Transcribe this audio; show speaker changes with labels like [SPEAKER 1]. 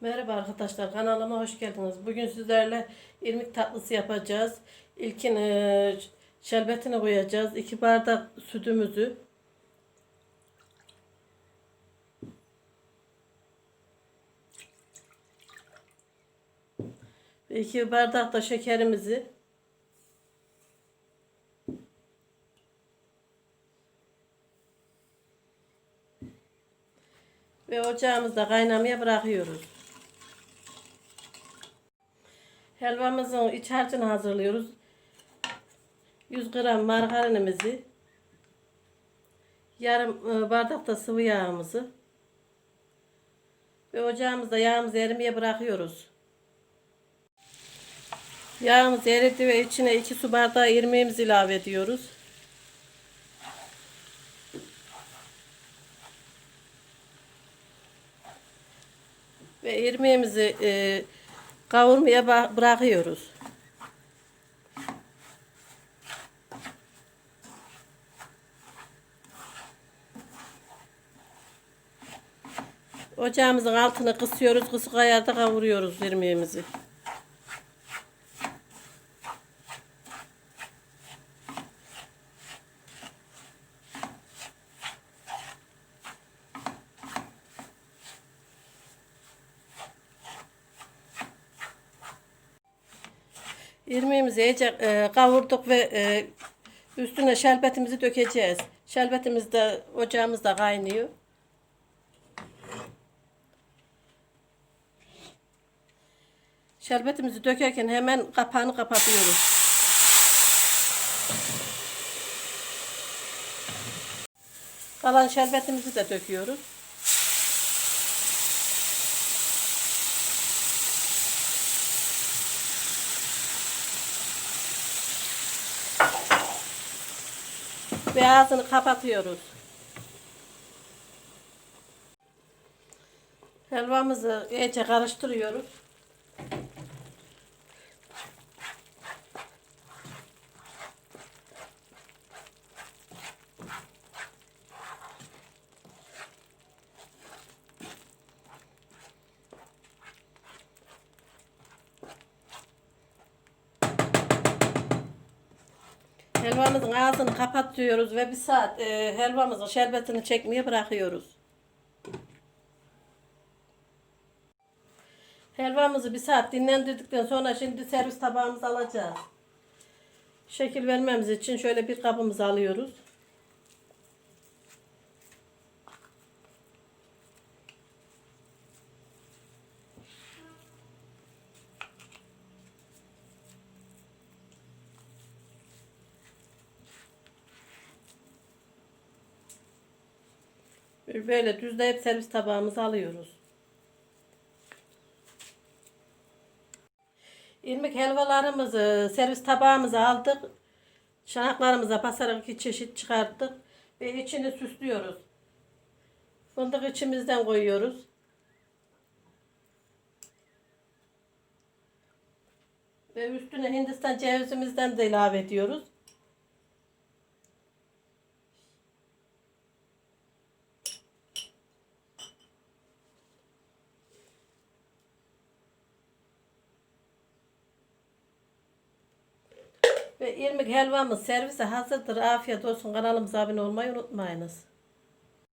[SPEAKER 1] Merhaba arkadaşlar kanalıma hoş geldiniz. Bugün sizlerle irmik tatlısı yapacağız. İlkin e, şerbetini koyacağız. 2 bardak sütümüzü. Ve 2 bardak da şekerimizi. Ve ocağımızda kaynamaya bırakıyoruz. Helvamızın iç harcını hazırlıyoruz. 100 gram margarinimizi, yarım e, bardak da sıvı yağımızı ve ocağımızda yağımızı erimeye bırakıyoruz. Yağımız eridi ve içine 2 su bardağı irmiğimizi ilave ediyoruz. Ve irmiğimizi e, kavurmaya bırakıyoruz. Ocağımızın altını kısıyoruz. Kısık ayarda kavuruyoruz irmiğimizi. İrmiğimizi iyice e, kavurduk ve e, üstüne şerbetimizi dökeceğiz. Şerbetimiz de ocağımızda kaynıyor. Şerbetimizi dökerken hemen kapağını kapatıyoruz. Kalan şerbetimizi de döküyoruz. Ve ağzını kapatıyoruz. Helvamızı iyice karıştırıyoruz. Helvamızın ağzını kapatıyoruz ve bir saat e, helvamızın şerbetini çekmeye bırakıyoruz. Helvamızı bir saat dinlendirdikten sonra şimdi servis tabağımıza alacağız. Şekil vermemiz için şöyle bir kabımızı alıyoruz. Böyle düzleyip servis tabağımıza alıyoruz. İrmik helvalarımızı servis tabağımıza aldık. Şanaklarımıza basarak iki çeşit çıkarttık. Ve içini süslüyoruz. Fındık içimizden koyuyoruz. Ve üstüne Hindistan cevizimizden de ilave ediyoruz. Ve irmik helvamız servise hazırdır. Afiyet olsun. Kanalımıza abone olmayı unutmayınız.